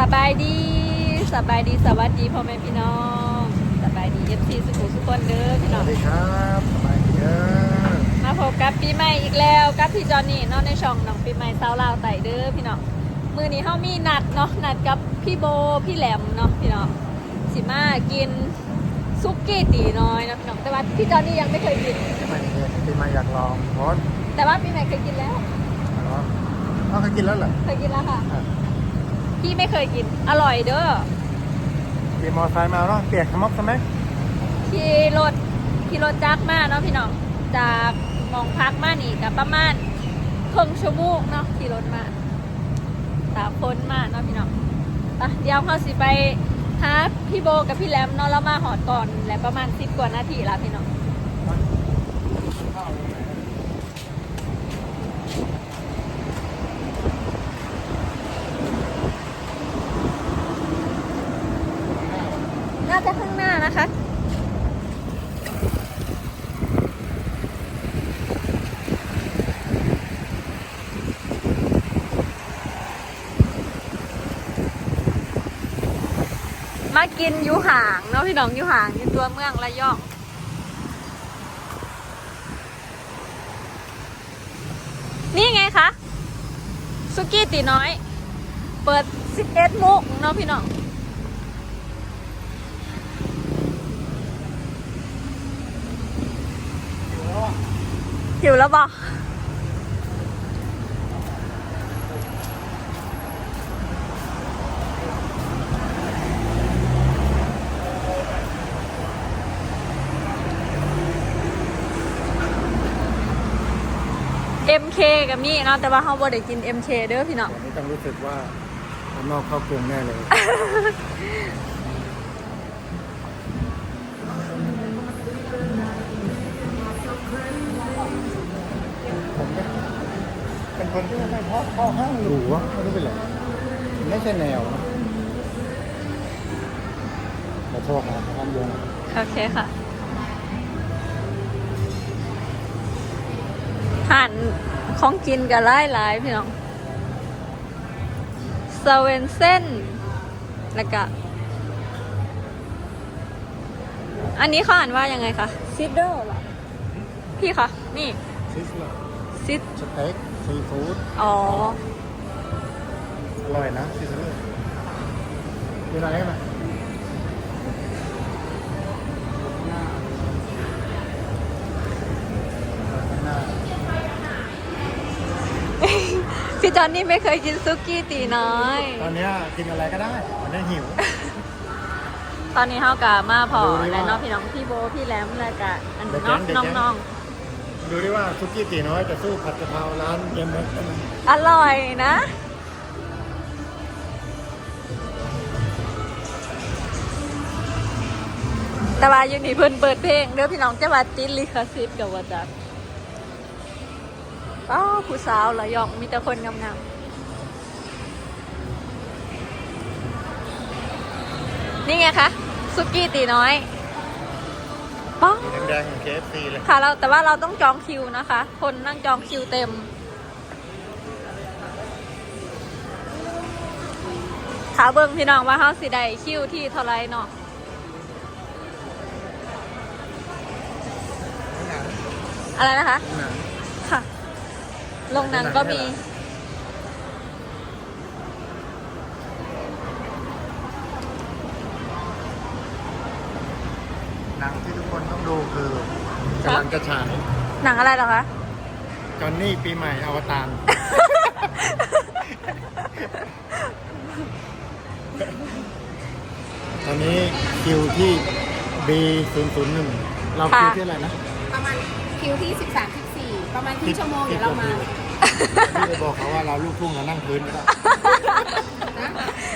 สบายดีสบายดีสวัสดีพ่อแม่พี่น้องสบายดีเอฟซีสุขุมสุขคนเด้อพี่สน้อวังสดีครับสบายดีเด้อมาพบกับปีใหม่อีกแล้วกับพี่จอนนี่เนาะในช่องน้องปีใหม่เศร้าลาวไต่เด้อพี่น้องมือนี้เฮามีนัดเนาะนัดกับพี่โบพี่แหลมเนาะพี่น้องสิมากินซุกี้ตีน้อยเนาะพี่น้องแต่ว่าพี่จอนนี่ยังไม่เคยกินปีใหม่เนี่ยปีใหม่อยากลองพอนแต่ว่าปีใหม่เคยกินแล้วลองเอาเคยกินแล้วเหรอเคยกินแล้วค่ะอะ พี่ไม่เคยกิน อร่อยเด้อขี่มอไซค์มาเนาะเปียกขมอบใช่ไหมขี่รถขี่รถจักรมาเนาะพี่น้องจากหมองพักมานี่กับประมาณครึ่งชั่วโมงเนาะขี่รถมาสามคนมาเนาะพี่น้องไปเดี๋ยวเขาสิไปหาพี่โบกับพี่แรมเนาะแล้วมาหอดก่อนแหละประมาณสิบกว่านาทีละพี่น้องน่าจะข้างหน้านะคะ มากินอยู่ห่างเนาะพี่น้องอยู่ห่างอยู่ตัวเมืองระยองนี่ไงคะสุกี้ตีน้อย เปิด 11โมงเนาะพี่น้องหิวแล้วบอกเอ็มเค กับนี่เนาะแต่ว่าเขาบ่ได้กิน MK เด้อพี่น้องวันนี้ต้องรู้สึกว่าข้างนอกเข้ากรุงแน่เลย ผมเนี่ยเป็นคนที่ไม่ชอบเข้าห้างหรูอะไม่รู้เป็นไรไม่ใช่แนวนะมาโทษหาความยงโอเคค่ะหัน ของกินกับไล่หลายๆพี่น้องสเวนเซนแล้วก็อันนี้เขาอ่านว่ายังไงคะซิดเดอร์หรอพี่คะนี่ซิสเลอร์ซิดสเต็กซีฟู้ดอ๋ออร่อยนะซิสเลอร์มีอะไรไหม จอนนี่ไม่เคยกินซุกี้ตีน้อย ตอนเนี้ยกินอะไรก็ได้มันได้หิว ตอนนี้เฮากะมาพอดูดิว่าและน้องพี่น้องพี่โบพี่แหลมแล้วกะอันเด็กน้องแก๊งเด็กน้องแก๊งน้องดูดิว่าซุกี้ตีน้อยจะสู้ผัดกะเพราร้านเย็นไหมอร่อยนะ แต่ว่าอยู่นี่เพิ่นเปิดเพลงเด้อพี่น้องจะว่าติดลิขสิทธิ์กับว่าจัก อ๋อผู้สาวเหรอยองมีแต่คนงามๆนี่ไงคะสุกี้ตีน้อยป้องแดงๆของ KFC เลยค่ะเราแต่ว่าเราต้องจองคิวนะคะ คนนั่งจองคิวเต็ม ขาเบิ้งพี่น้องว่าเฮาสิได้คิวที่เท่าไรเนาะอะไรนะคะหนังค่ะ ลงหนังก็มี หนังที่ทุกคนต้องดูคือกำลังจะฉายหนังอะไรเหรอคะ จอนนี่ปีใหม่อวตาร ตอนนี้คิวที่ B001 เราคิวที่อะไรนะ ประมาณคิวที่ 13 14 ประมาณครึ่งชั่วโมงเดี๋ยวเรามา พี่ไปบอกเขาว่าเราลูกทุ่งเรานั่งพื้นไม่ได้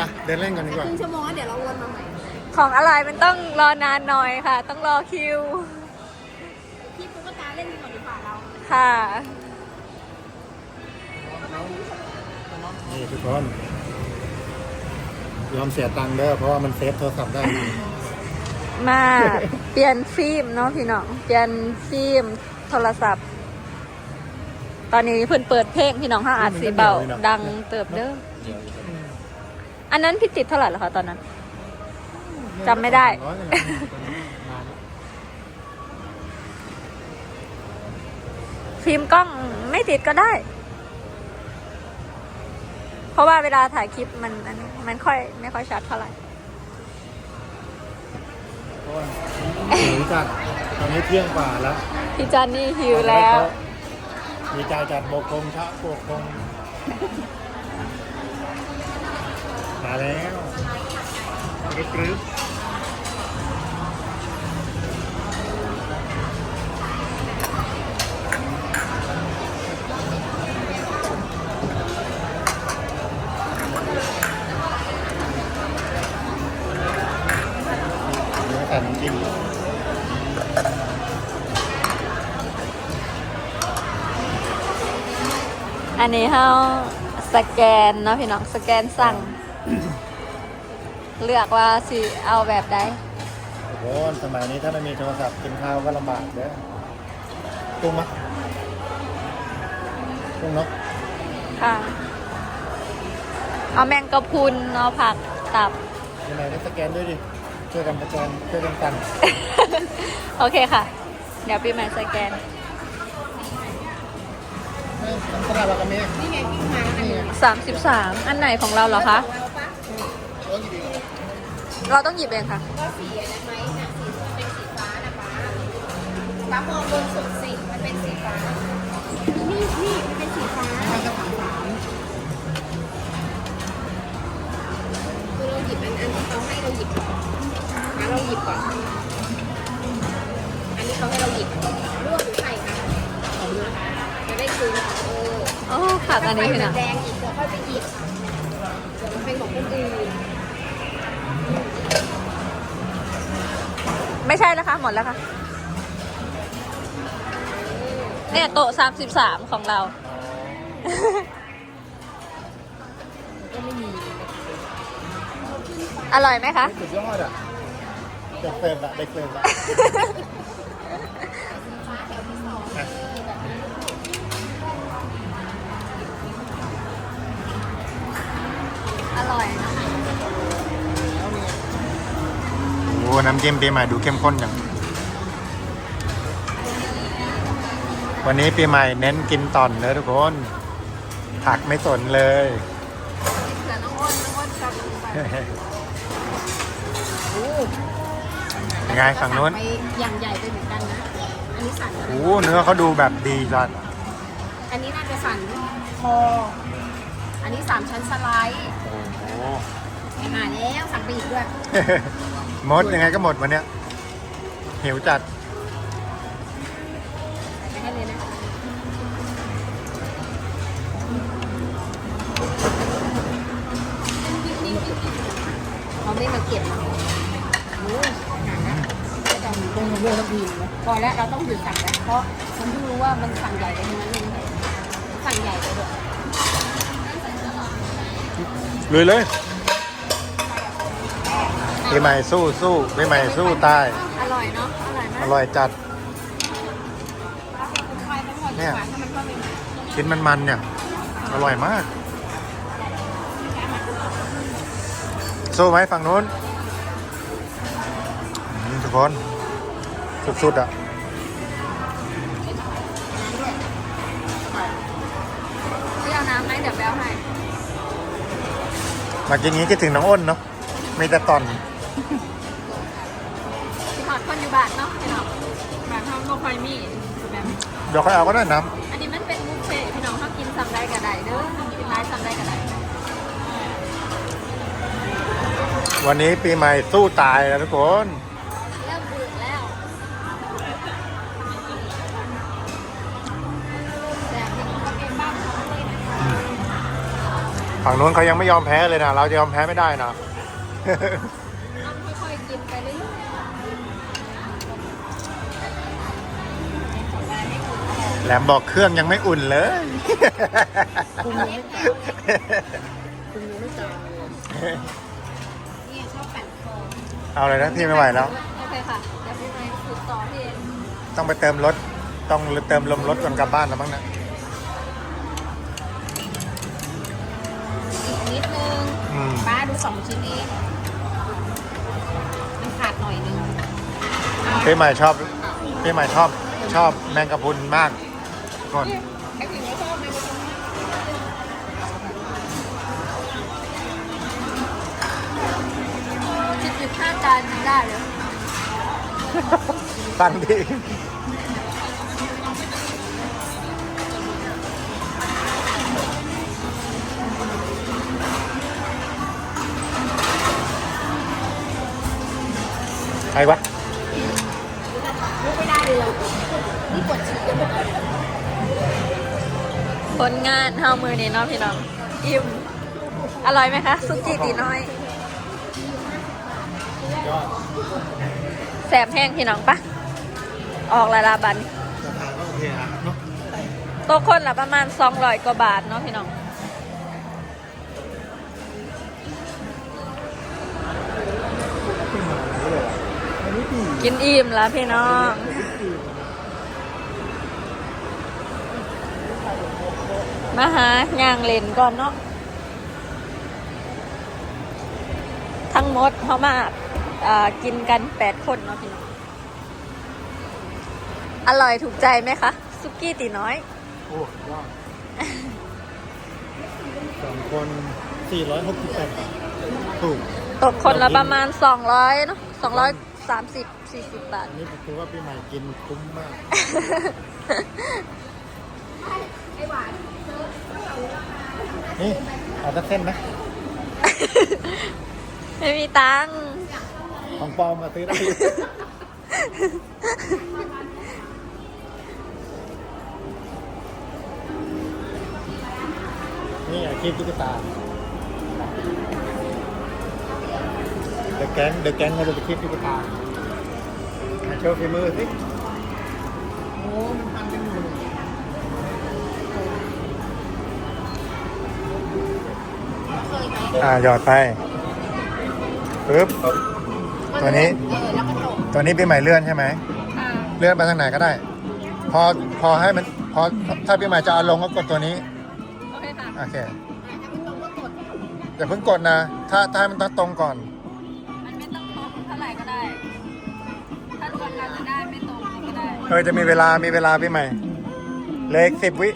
นะไปเดินเล่นกันดีกว่า ครึ่งชั่วโมงแล้วเดี๋ยวเราวนมาใหม่ ของอะไรมันต้องรอนานหน่อยค่ะ ต้องรอคิวพี่ปุ๊กตาเล่นดีกว่าดีกว่าเรา ค่ะ นี่ทุกคนยอมเสียตังค์เด้อเพราะว่ามันเซฟโทรศัพท์ได้ มา เปลี่ยนฟิล์มเนาะพี่น้อง เปลี่ยนฟิล์มโทรศัพท์ ตอนนี้เพิ่นเปิดเพลงพี่น้องห้าอาจสีเบาดังเติบเด้ออันนั้นพี่ติดเท่าไหร่เหรอคะตอนนั้นจำไม่ได้ร้อยเลยนะนานฟิล์มกล้องไม่ติดก็ได้ เพราะว่าเวลาถ่ายคลิปมันมันมันค่อย ไม่ค่อยชัดเท่าไหร่เพราะว่าหิวจัดตอนนี้เที่ยงกว่าแล้ว พี่จันนี่หิวแล้ว มีใจจัดโบกคงชะโบกคงมาแล้วกรึ๊บ อันนี้เฮาสแกนเนาะพี่น้องสแกนสั่ง เลือกว่าสิเอาแบบใดโอ้โหสมัยนี้ถ้าไม่มีโทรศัพท์กินข้าวก็ลำบากเด้อกุ้งมะกุ้งเนาะค่ะ เอาแมงกะพรุนเอาผักตับยังไงก็สแกนด้วยดิช่วยกันสแกนช่วยกันกันโอเคค่ะ เดี๋ยวปีใหม่สแกน ไม่ต้องกระดาษวากาเมะนี่ไงพี่มาอันนี้33อันไหนของเราเหรอคะ เราปะโอ้ยดีเราต้องหยิบเองค่ะ ก็สีอันนั้นไหมนะสีเป็นสีฟ้านะป้าป้ามองบนสุดสิมันเป็นสีฟ้า นี่นี่มันเป็นสีฟ้าเราจะถามถามคือเราหยิบอันอันที่เขาให้เราหยิบก่อนป้าเราหยิบก่อน อันนี้เขาให้เราหยิบลวกหรือไข่คะของนะคะ จะได้คืนเออโอ้ผักอันนี้พี่น้องแดงอีกเดี๋ยวค่อยไปหยิบเดี๋ยวมันเป็นของคนอื่นไม่ใช่แล้วค่ะ หมดแล้วค่ะ เนี่ยโต๊ะ33ของเรา ก็ไม่มีอร่อยไหมคะ สุดยอดอะเด็กเติมละเด็กเติมละอะ โอ้น้ำจิ้มปีใหม่ดูเข้มข้นอย่างวันนี้ปีใหม่เน้นกินต่อนเลยทุกคน ผักไม่สนเลยแต่น้องอ้นน้องอ้นชอบกินไปยังไงฝั่งนู้นอย่างใหญ่ไปเหมือนกันนะ อันนี้สั่นโอ้เนื้อเขาดูแบบดีจัดอันนี้น่าจะสั่นคอ อันนี้สามชั้นสไลด์โอ้โหหาแล้วสั่งไปอีกด้วย หมดยังไงก็หมดวันเนี้ยหิวจัดไปให้เลยนะเขาไม่มาเก็บมาโอ้ยหาแล้วจะมีต้องเลือกทัทีนะพอแล้วเราต้องหยุดสั่งแล้วเพราะฉันเพิ่งรู้ว่ามันสั่งใหญ่ไปทั้งนั้นเลยสั่งใหญ่ไปด้วยลุยเลย ปีใหม่สู้สู้ปีใหม่สู้ตาย อร่อยเนาะ อร่อยอมากร่อยจัด เนี่เนี่ยยถ้ามันเข้าไปชิ้นมันมันๆเนี่ย อร่อยมาก สู้ไหมฝั่งนู้นอืมทุกคน สุดๆอะ พี่เอาน้ำไหมเดี๋ยวแบลให้ มากินนี้คิดถึงน้องอ้นเนาะมีแต่ตอน พี่ถอดคนอยู่บ้านเนาะพี่น้องบ้านทำก็ค่อยมีแบบเดี๋ยวค่อยเอาก็ได้น้อันนี้มันเป็นบุฟเฟ่ต์พี่น้องเขากินซ้ำได้ก็ได้เด้อกินร้ายซ้ำได้ก็ได้ำวันนี้ปีใหม่สู้ตายแล้วทุกคน เริ่มเบื่อแล้วแต่พี่น้องก็เป็นบ้านเขาเลยนะคะฝั่งนู้นเขายังไม่ยอมแพ้เลยนะ เราจะยอมแพ้ไม่ได้นะ แหลมบอกเครื่องยังไม่อุ่นเลยคุณยังไม่จางคุณยังไม่จางเลยเนี่ยชอบปั่นคอเอาเลยนะพี่ไม่ไหวแล้วๆโอเคค่ะเดี๋ยวพี่ไปฝึกต่อพี่เองต้องไปเติมรถ ต้องเติมลมรถก่อนกลับบ้านแล้วมั้งนะอีกนิดนึงอืมป้าดูสองชิ้นเองมันขาดหน่อยนึง พี่ใหม่ชอบพี่ใหม่ชอบชอบแมงกะพรุนมาก ก่อน ไอ้สิ่งที่ชอบในมันสิบจุดห้าจานยังได้เลยตั้งดีใครวะ ผลงานเฮามือนี่เนาะพี่น้อง อิ่ม อร่อยไหมคะซุกี้ตีน้อย แสบแห้งพี่น้องปะ ออกละลาบัน ราคาก็โอเคนะเนาะต๊ะคนละประมาณ200กว่าบาทเนาะพี่น้อง กินอิ่มแล้วพี่น้อง มาหาย่างเล่นก่อนเนาะ ทั้งหมดเขามาอ่ากินกันแปดคนเนาะพี่น้อง อร่อยถูกใจไหมคะ ซุกี้ตีน้อย โอ้ยอดสองคนสี่ร้อยหกสิบแปดถูก ตกคนละประมาณ200เนาะ230 40บาทอันนี้ถือว่าปีใหม่กินคุ้มมากนี่ เอาสักเส้นไหมไม่มีตังค์ของปลอมมาซื้อได้ นี่อาชีพตุ๊กตาเดอะแก๊งเดอะแก๊งเราจะไปคลิปตุ๊กตามาโชว์ฝีมือสิโอ้มัน อ่าหยอดไปปึ๊บตัวนี้ เออแล้วก็จบตัวนี้เป็นใหม่เลื่อนใช่ไหม ค่ะเลื่อนไปทางไหนก็ได้ พอพอให้มันพอถ้าพี่ใหม่จะเอาลงก็กดตัวนี้โอเคค่ะโอเคถ้าไม่ตรงก็กด อย่าเพิ่งกดนะ ถ้าถ้าให้มันต้องตรงก่อน มันไม่ต้องครบเท่าไหร่ก็ได้ ถ้ารวมกันจะได้ไม่ตรงก็ได้ เออจะมีเวลามีเวลาพี่ใหม่เหลขสิบวิ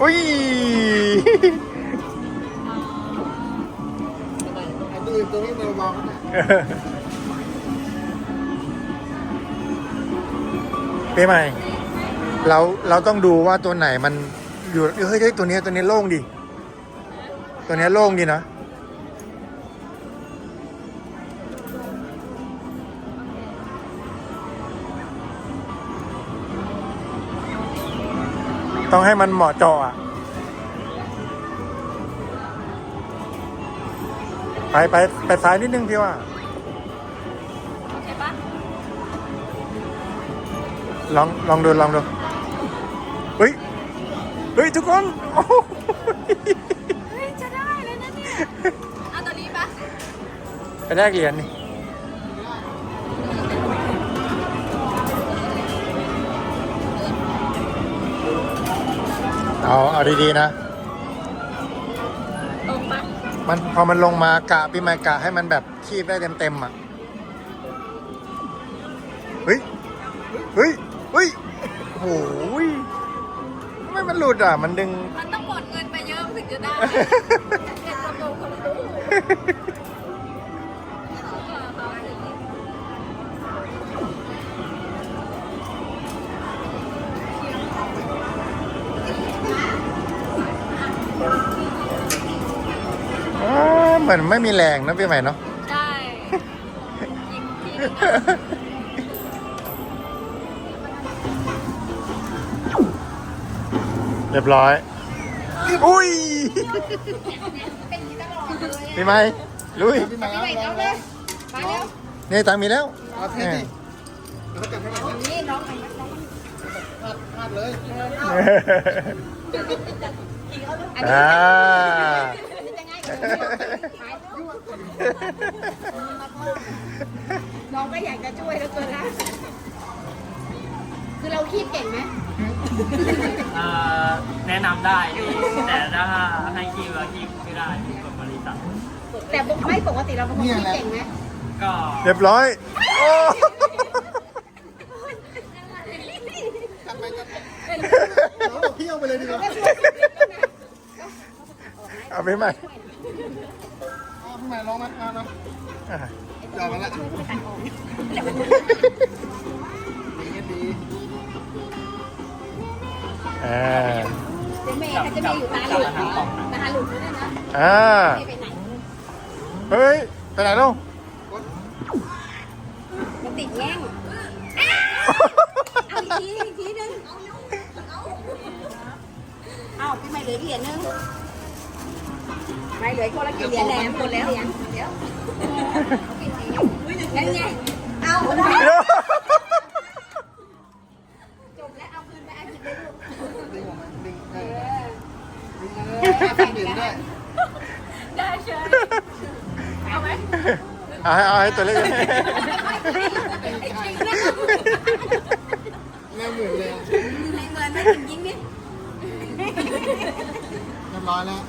อุ้ยดูตัวนี้มันวางนะพี่ใหม่ เราเราต้องดูว่าตัวไหนมันอยู่เฮ้ยเฮ้ยตัวนี้ตัวนี้โล่งดิ ตัวนี้โล่งดีนะ ต้องให้มันเหมาะเจาะอะไปไปไปซ้ายนิดนึงพี่ว่าโอเคปะลองลองดูลองดูเฮ้ยเฮ้ยทุกคนโอ้โหเฮ้ยจะได้เลยนะเนี่ยเอาตัวนี้ปะไปแลกเหรียญนี่ เอาเอาดีๆนะตรงปะมันพอมันลงมากะปีใหม่กะให้มันแบบคีบได้เต็มๆอะ เฮ้ย เฮ้ย เฮ้ยโอ้โหยทำไมมันหลุดอะ มันดึง มันต้องหมดเงินไปเยอะถึงจะได้เป็นกระโปรงคนรู้ เหมือนไม่มีแรงนะพี่ใหม่เนาะได้ยิงทีนึงอะเรียบร้อย อุ้ยเป็นที่ตลอดเลยพี่ใหม่ลุยพี่ใหม่เอาเลยมาเร็วนี่ตังค์มีแล้วเอาเท่ดินี่น้องไหนน้องพลาดเลย อันนี้อ่า จะง่ายกว่าขายน้องก็อยากจะช่วยแล้วเกินละคือเราคีบเก่งไหมเอ่อแนะนำได้แต่ถ้าให้คิวอะคิวไม่ได้ที่กับบริษัทแต่ไม่ปกติเราเป็นคนที่เก่งไหมก็เรียบร้อย โอ้เราบอกพี่เอาไปเลยดีกว่า เอาไปใหม่เอาพี่ใหม่ลองมาเอาเนาะอะยอมมาละดีดีอ่าเดี๋ยวเมย์เขาจะมีอยู่ตาหลุดเหรอตาหลุดด้วยนะอ่าไม่ไปไหนเฮ้ย ไปไหนลูกมันติดแง่งเอาอีกทีอีกทีนึงเอาพี่ไม่เหลือเหรียญนึง ไม่เหลือคนละกี่เหรียญแล้วหมดแล้วเดี๋ยวนั่นไงเอาเดี๋ยวจบแล้วเอาคืนไปอาทิตย์เลยลูกดึงออกมาดึงเอเอออดึงดึงดึงด้วยได้เชิญเอาไหมเอาให้เอาให้ตัวเล็กแม่หมื่นเลยในเมืองไม่ถึงยิงนิดเรียบร้อยแล้ว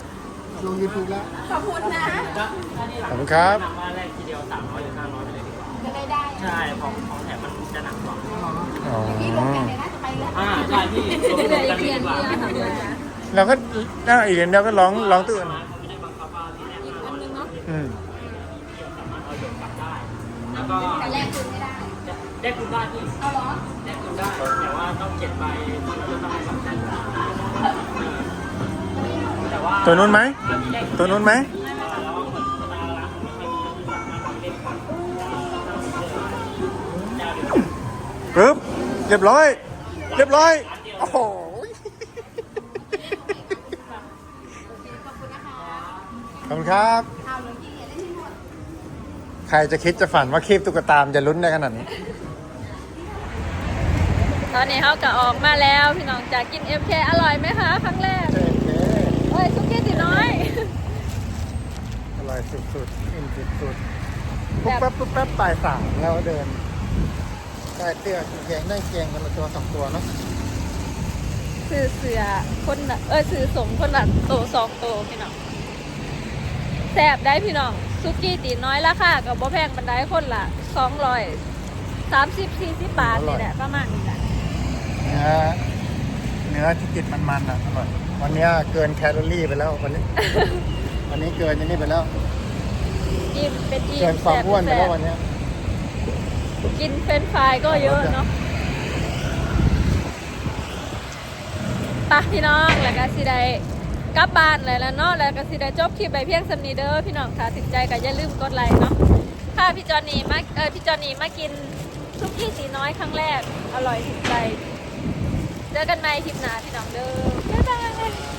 ลงยูทูบแล้ว ขอบคุณนะก็ถ้าที่หลังขอบคุณครับแนะนำว่าแรกทีเดียวสามร้อยหรือห้าร้อยไปเลยดีกว่าจะได้ได้ใช่ของของแถมมันจะหนักกว่าอ๋อ พี่ลงกันเลยนะจะไปแล้วอ่าใช่พี่รวมเหลือๆอีกักนเหรีดียญกว่าเดียวทำไงอะเราก็น่าอีกเดียวก็ร้องร้องตื่นเขาไม่ได้บังคับว่าที่แน่นอนอันนึงเนาะอืมสามารถเอาหยกกลับได้แล้วก็แต่แรกคืนไม่ได้ได้คุณได้พี่เอาเหรอ ได้คุณได้แต่ว่าต้องเจ็ดใบแล้วจะต้องให้สองแสนแต่ว่าตัวนู้นไหมถ้าพี่ได้ตัวนู้นไหมแล้วเหมือนตาละไม่มีที่สามารถทำเล่นกันเจ้าเดียวปึ๊บ เรียบร้อย เรียบร้อย โอ้โหขอบคุณครับเอาเลยกี่เหรียญได้ที่หมดใครจะคิดจะฝันว่าคีบตุ๊กตามนจะลุ้นได้ขนาดนี้ ตอนนี้เขาก็ออกมาแล้ว พี่น้องจากกิน MK อร่อยไหมคะ ครั้งแรก เอ้ยซุกี้ตีน้อย อร่อยสุดๆอิ่มสุดๆปุ๊บแป๊บปุ๊บแป๊บปลายสามแล้วเดินได้เตี้ยกินแกงได้แกงกันละตัวสองตัวเนาะสื่อเสือคนละเออสื่อสมคนละโตสองโตพี่น้องแซ่บได้พี่น้องซุกี้ตีน้อยราคากับบ่แพงบันไดคนละสองร้อยสามสิบสี่สิบบาทนี่แหละประมาณนี้แหละเนื้ อเนื้อที่ติดมันๆอะอร่อยวันเนี้ยเกินแคลอรี่ไปแล้ววันนี้ วันนี้เกินอันนี้ไปแล้ว อิ่มเป็นอิ่มเกินความอ้วนไปซ่แล้วบวันเนี้ยกินเฟรนช์ฟรายก็เยอะเนาะไปะพี่น้องแล้วก็สิได้กลับบ้านเลยแล้วเนาะแล้วก็สิได้จบคลิปไปเพียงสำนีเด้อพี่น้องค่ะถึงใจก็อย่าลืมกดไลค์เนาะถ้าพี่จอนี่มาเออพี่จอนี่มากินซุกี้สีน้อยครั้งแรกอร่อยถึงใจ เจอกันใหม่คลิปหน้าพี่น้องเด้อบ๊ายบาย